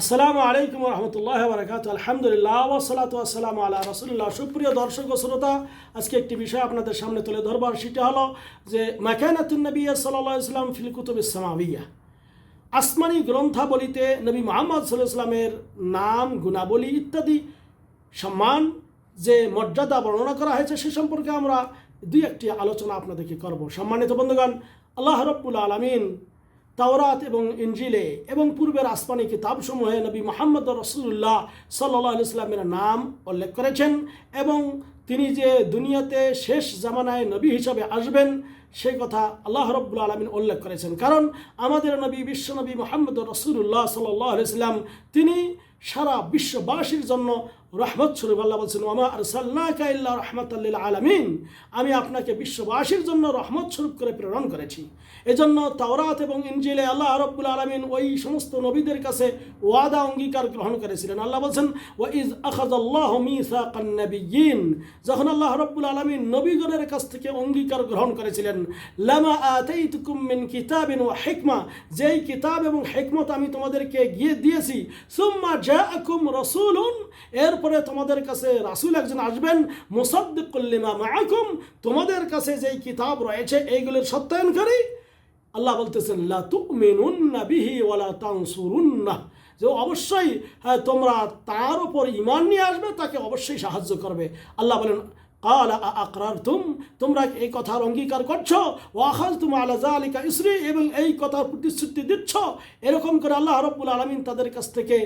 আসসালামু আলাইকুম রহমতুল্লাহ বরকাত আলহামদুলিল্লাহ ওসালাত আসসালাম আল্লাহ রসুল্লাহ সুপ্রিয় দর্শক শ্রোতা, আজকে একটি বিষয় আপনাদের সামনে তুলে ধরবার সেটা হলো যে মাকানাতুন্নবী সাল্লাহ ইসলাম ফিল কুতুব ইসলামাবিয়া আসমানি গ্রন্থাবলিতে নবী মোহাম্মদ সাল্লাহ ইসলামের নাম, গুণাবলী ইত্যাদি সম্মান যে মর্যাদা বর্ণনা করা হয়েছে সে সম্পর্কে আমরা দুই একটি আলোচনা আপনাদেরকে করব। সম্মানিত বন্ধুগণ, আল্লাহ রব্বুল আলমিন তাওরাত এবং ইঞ্জিলে এবং পূর্বের আসমানি কিতাবসমূহে নবী মোহাম্মদ রসুল্লাহ সাল্লাহ ইসলামের নাম উল্লেখ করেছেন এবং তিনি যে দুনিয়াতে শেষ জামানায় নবী হিসাবে আসবেন সে কথা আল্লাহ রব্বুল আলমিন উল্লেখ করেছেন। কারণ আমাদের নবী বিশ্বনবী মোহাম্মদ রসুল্লাহ সাল্লাহ ইসলাম তিনি সারা বিশ্ববাসীর জন্য রহমত স্বরূপ আল্লাহ বলছেন ওমা আরসাল্লাকা ইল্লা রহমতাল্লিল আলমিন। আমি আপনাকে বিশ্ববাসীর জন্য রহমত স্বরূপ করে প্রেরণ করেছি। এজন্য তাওরাত এবং ইঞ্জিলে আল্লাহ রব্বুল আলমিন ওই সমস্ত নবীদের কাছে ওয়াদা অঙ্গীকার গ্রহণ করেছিলেন। আল্লাহ বলছেন ও ইজ আখাজাল্লাহ মিসাকান নবিয়িন যখন আল্লাহ রব্বুল আলমিন নবীগণের কাছ থেকে অঙ্গীকার গ্রহণ করেছিলেন, লামা আতাইতুকুম মিন কিতাবিন ওয়া হেকমা। যেই কিতাব এবং হেকমত আমি তোমাদেরকে গিয়ে দিয়েছি, সুম্মা জাআকুম রাসূলুন। এরপরে তোমাদের কাছে রাসুল একজন আসবেন মুসাদ্দিকুল লিমা মাআকুম, তোমাদের কাছে যেই কিতাব রয়েছে, এইগুলোর সত্যায়নকারী, আল্লাহ বলতেছেন, লা তুমিনুন্না বিহি ওয়ালা তানসুরুন্না। যে অবশ্যই হ্যাঁ তোমরা তার উপর ইমান নিয়ে আসবে, তাকে অবশ্যই সাহায্য করবে। আল্লাহ বলেন কাল আকরার তুম তোমরা এই কথার অঙ্গীকার করছ? ওয়াখাল তুম আলা জালিকা ইসরি এবং এই কথার প্রতিশ্রুতি দিচ্ছ? এরকম করে আল্লাহ রব্বুল আলমিন তাদের কাছ থেকে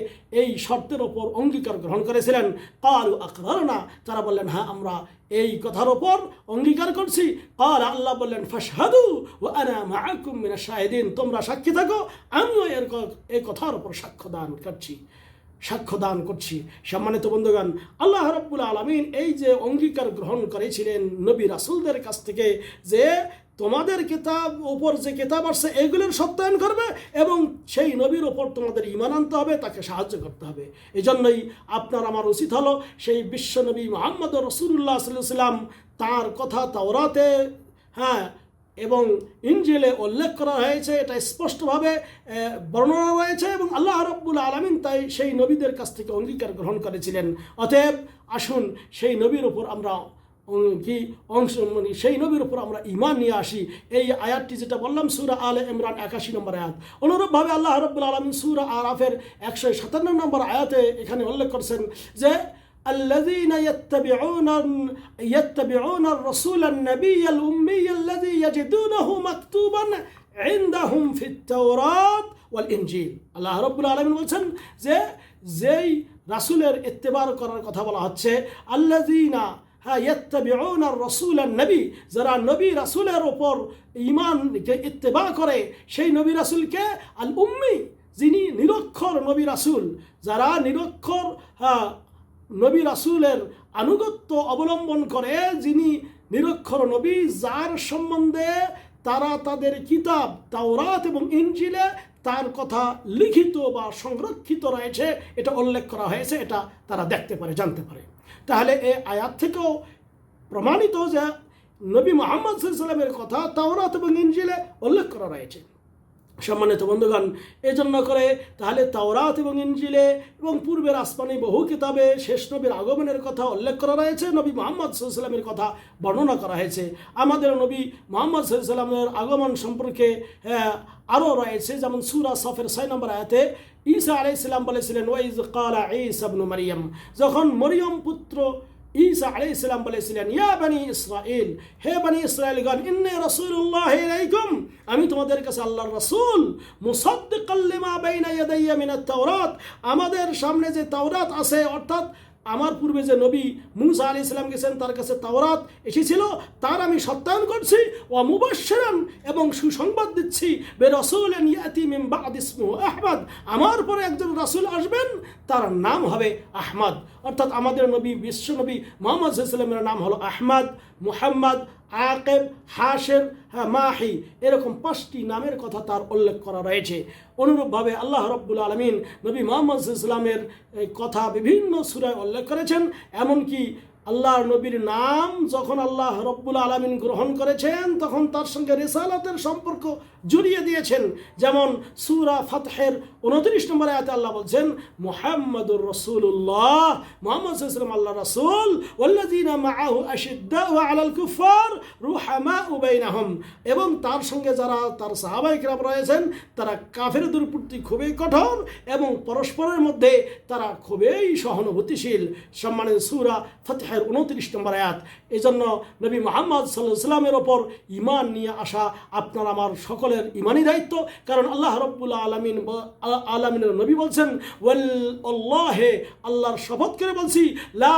এই শর্তের ওপর অঙ্গীকার গ্রহণ করেছিলেন। কাল আকরার না তারা বললেন হ্যাঁ আমরা এই কথার ওপর অঙ্গীকার করছি। কাল আল্লাহ বললেন, ফাশহাদু ও আনা মাআকুম মিনা শাহিদিন। তোমরা সাক্ষী থাকো, আমিও এর এই কথার ওপর সাক্ষ্য দান করছি। সাক্ষ্য দান করছি। সম্মানিত বন্ধুগণ, আল্লাহ রব্বুল আলমিন এই যে অঙ্গীকার গ্রহণ করেছিলেন নবী রাসুলদের কাছ থেকে যে তোমাদের কিতাব ওপর যে কিতাব আসছে এইগুলোর সত্যায়ন করবে এবং সেই নবীর ওপর তোমাদের ইমান আনতে হবে, তাকে সাহায্য করতে হবে। এই জন্যই আপনার আমার উচিত হলো সেই বিশ্বনবী মোহাম্মদ রসুল্লাহ সাল্লাম তার কথা তাওরাতে হ্যাঁ এবং ইঞ্জিলে উল্লেখ করা হয়েছে, এটা স্পষ্টভাবে বর্ণনা রয়েছে এবং আল্লাহ রব্বুল আলমিন তাই সেই নবীদের কাছ থেকে অঙ্গীকার গ্রহণ করেছিলেন। অতএব আসুন সেই নবীর উপর আমরা কি অংশ মানে সেই নবীর উপর আমরা ইমান নিয়ে আসি। এই আয়াতটি যেটা বললাম, সুরা আলে ইমরান একাশি নম্বর আয়াত। অনুরূপভাবে আল্লাহ রব্বুল আলমিন সুরা আরাফের একশো সাতান্ন নম্বর আয়াতে এখানে উল্লেখ করেছেন যে الذين يتبعون يتبعون الرسول النبي الأمي الذي يجدونه مكتوبا عندهم في التوراة والإنجيل الله رب العالمين বলছেন যে যেই রাসূলের ইত্তেবার করার কথা বলা হচ্ছে আল্লাযীনা হ্যাঁ ইত্তাবিউনা রসুল নবী যারা নবী রাসূলের ওপর ঈমানকে ইত্তেবা করে সেই নবী রাসূলকে আল উম্মি যিনি নিরক্ষর নবী রাসূল যারা নিরক্ষর হ্যাঁ নবী রাসূলের আনুগত্য অবলম্বন করে, যিনি নিরক্ষর নবী, যার সম্বন্ধে তারা তাদের কিতাব, তাওরাত এবং ইঞ্জিলে তার কথা লিখিত বা সংরক্ষিত রয়েছে, এটা উল্লেখ করা হয়েছে, এটা তারা দেখতে পারে, জানতে পারে। তাহলে এ আয়াত থেকেও প্রমাণিত যে নবী মোহাম্মদ সাল্লামের কথা তাওরাত এবং ইঞ্জিলে উল্লেখ করা রয়েছে। সম্মানিত বন্ধুগণ এই জন্য করে তাহলে তাওরাত এবং ইঞ্জিলে এবং পূর্বের আসমানি বহু কিতাবে শেষ নবীর আগমনের কথা উল্লেখ করা রয়েছে, নবী মোহাম্মদ সাল্লামের কথা বর্ণনা করা হয়েছে। আমাদের নবী মোহাম্মদ সাল্লামের আগমন সম্পর্কে আরও রয়েছে, যেমন সুরা সফের ছয় নম্বর আয়াতে ঈসা আলাইসাল্লাম বলেছিলেন ওয়াইজ কালা ঈসা ইবনু মারিয়াম। যখন মরিয়ম পুত্র ঈসা আলাইহিস সালাম বলেছিলেন ইয়া বানি ইসরাইল হে বানি ইসরাইলগণ ইন্নী রাসূলুল্লাহ ইলাইকুম আমি তোমাদের কাছে আল্লাহর রাসূল মুসাদ্দিকাল লিমা বাইনা ইয়াদাইয়া মিনাত তাওরাত আমাদের সামনে যে তাওরাত আছে অর্থাৎ আমার পূর্বে যে নবী মুসা আলি ইসলাম গেছেন, তার কাছে তাওরাত এসেছিল, তার আমি সত্যায়ন করছি ও মুবাসেরান এবং সুসংবাদ দিচ্ছি বে রসুল আহমদ। আমার পরে একজন রাসূল আসবেন, তার নাম হবে আহমদ। অর্থাৎ আমাদের নবী, বিশ্ব নবী মোহাম্মদ সাল্লামের নাম হলো আহমদ, মুহাম্মদ আকেব হাসেম হ্যাঁ মাহি, এরকম পাঁচটি নামের কথা তার উল্লেখ করা রয়েছে। অনুরূপভাবে আল্লাহ রব্বুল আলমিন নবী মোহাম্মদ ইসলামের কথা বিভিন্ন সুরায় উল্লেখ করেছেন। এমনকি আল্লাহর নবীর নাম যখন আল্লাহ রব্বুল আলমিন গ্রহণ করেছেন, তখন তার সঙ্গে রেসালাতের সম্পর্ক জড়িয়ে দিয়েছেন। যেমন সুরা ফাতহের উনত্রিশ নম্বর আয়াতে আল্লাহ বলছেন, মোহাম্মদুর রসুল্লাহ মোহাম্মদ সাল্লাম আল্লাহ রসুল ওল্লাদিনা মাআহু আশিদ্দাউ আলাল কুফার রুহামা উবাইনাহম এবং তার সঙ্গে যারা, তার সাহাবাইকরাম রয়েছেন, তারা কাফেরদের প্রতি খুবই কঠোর এবং পরস্পরের মধ্যে তারা খুবই সহানুভূতিশীল। সম্মানের সুরা ফতেহের উনত্রিশ নম্বর আয়াত। এই জন্য নবী মোহাম্মদ সাল্লাহ সাল্লামের ওপর ইমান নিয়ে আসা আপনার আমার সকলের ইমানই দায়িত্ব। কারণ আল্লাহ রব্বুল আলমিন আলমিনের নবী বলছেন, ওয়াল আল্লাহে আল্লাহর শপথ করে বলছি, লা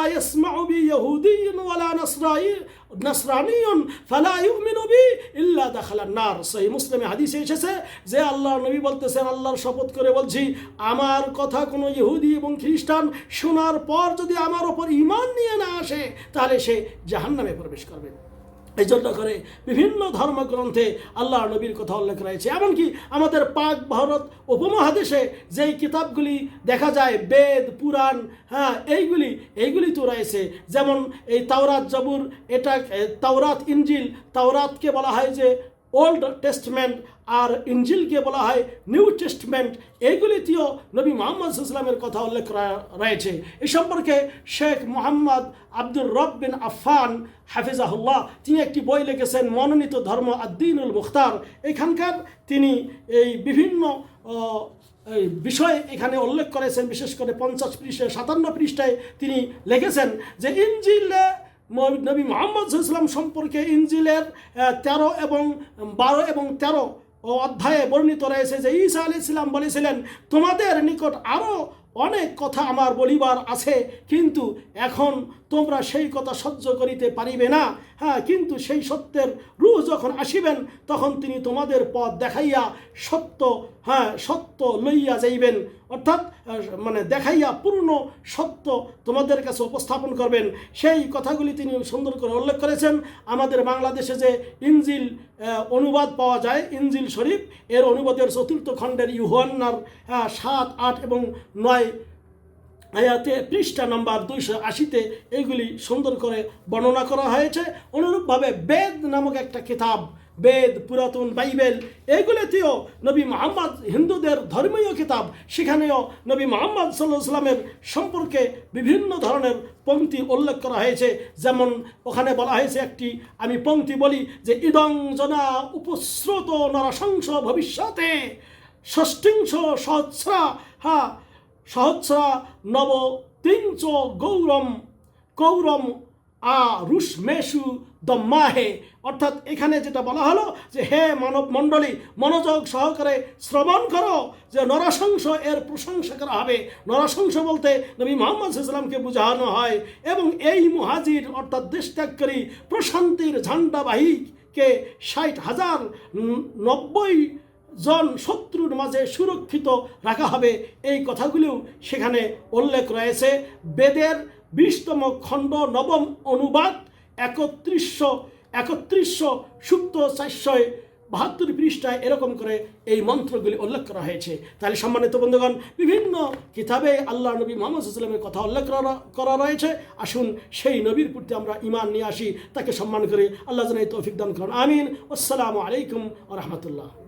নাসরানিয়ুন ফালা ইউমিনু বি ইল্লা দাখালান নার। সেই মুসলিমে হাদিসে এসেছে যে আল্লাহর নবী বলতেছেন, আল্লাহর শপথ করে বলছি, আমার কথা কোনো ইহুদি এবং খ্রিস্টান শোনার পর যদি আমার ওপর ইমান নিয়ে না আসে, তাহলে সে জাহান্নামে প্রবেশ করবে। এই জন্য করে বিভিন্ন ধর্মগ্রন্থে আল্লাহ নবীর কথা উল্লেখ রয়েছে। এমনকি আমাদের পাক ভারত উপমহাদেশে যেই কিতাবগুলি দেখা যায়, বেদ, পুরাণ হ্যাঁ এইগুলি এইগুলি তো রয়েছে। যেমন এই তাওরাত জবুর, এটা তাওরাত ইঞ্জিল তাওরাতকে বলা হয় যে ওল্ড টেস্টমেন্ট আর ইঞ্জিলকে বলা হয় নিউ টেস্টমেন্ট এইগুলিতেও নবী মোহাম্মদ ইসলামের কথা উল্লেখ রয়েছে। এ সম্পর্কে শেখ মোহাম্মদ আব্দুর রব বিন আফফান হাফিজাহুল্লাহ, তিনি একটি বই লিখেছেন মনোনীত ধর্ম আদ্দিনুল মুখতার। এখানকার তিনি এই বিভিন্ন এই বিষয় এখানে উল্লেখ করেছেন, বিশেষ করে পঞ্চাশ পৃষ্ঠায় সাতান্ন পৃষ্ঠায় তিনি লিখেছেন যে ইঞ্জিলে নবী মোহাম্মদ ইসলাম সম্পর্কে ইঞ্জিলের তেরো এবং বারো এবং তেরো অধ্যায়ে বর্ণিত রয়েছে যে ঈসা আলি ইসলাম বলেছিলেন, তোমাদের নিকট আরও অনেক কথা আমার বলিবার আছে, কিন্তু এখন তোমরা সেই কথা সহ্য করিতে পারিবে না। হ্যাঁ কিন্তু সেই সত্যের রূহ যখন আসিবেন, তখন তিনি তোমাদের পথ দেখাইয়া সত্য হ্যাঁ সত্য লইয়া যাইবেন। অর্থাৎ মানে দেখাইয়া পূর্ণ সত্য তোমাদের কাছে উপস্থাপন করবেন। সেই কথাগুলি তিনি সুন্দর করে উল্লেখ করেছেন। আমাদের বাংলাদেশে যে ইঞ্জিল অনুবাদ পাওয়া যায় ইঞ্জিল শরীফ, এর অনুবাদের চতুর্থ খণ্ডের ইউহান্নার সাত, আট এবং নয় আয়াতে পৃষ্ঠা নম্বর দুইশো আশিতে এইগুলি সুন্দর করে বর্ণনা করা হয়েছে। অনুরূপভাবে বেদ নামক একটা কিতাব, বেদ, পুরাতন বাইবেল এইগুলিতেও নবী মোহাম্মদ হিন্দুদের ধর্মীয় কিতাব, সেখানেও নবী মোহাম্মদ সাল্লাহ সম্পর্কে বিভিন্ন ধরনের পংক্তি উল্লেখ করা হয়েছে। যেমন ওখানে বলা হয়েছে একটি, আমি পংক্তি বলি যে, ইদং জনা উপস্রোত নরশংস ভবিষ্যতে, ষষ্ঠিংশ সহস্রা হ্যাঁ সহস্রা নব তিঞ্চ গৌরম কৌরম আ রুষ্মেশু দম্মাহে। অর্থাৎ এখানে যেটা বলা হলো যে, হে মানব মণ্ডলী, মনোযোগ সহকারে শ্রবণ করো যে নরসংস এর প্রশংসা করা হবে। নরসংস বলতে নবী মোহাম্মদ ইসলামকে বোঝানো হয় এবং এই মুহাজির অর্থাৎ দেশত্যাগকারী প্রশান্তির ঝান্ডাবাহীকে ষাট হাজার নব্বই জন শত্রুর মাঝে সুরক্ষিত রাখা হবে। এই কথাগুলিও সেখানে উল্লেখ রয়েছে। বেদের বিশতম খণ্ড নবম অনুবাদ, একত্রিশশো একত্রিশশো সুপ্ত চারশয় বাহাত্তর পৃষ্ঠায় এরকম করে এই মন্ত্রগুলি উল্লেখ করা হয়েছে। তাহলে সম্মানিত বন্ধুগণ, বিভিন্ন কিতাবে আল্লাহ নবী মোহাম্মদ ইসলামের কথা উল্লেখ করা রয়েছে। আসুন সেই নবীর প্রতি আমরা ইমান নিয়ে আসি, তাকে সম্মান করে। আল্লাহ জানাই তৌফিক দান করুন। আমিন। আসসালামু আলাইকুম রহমতুল্লাহ।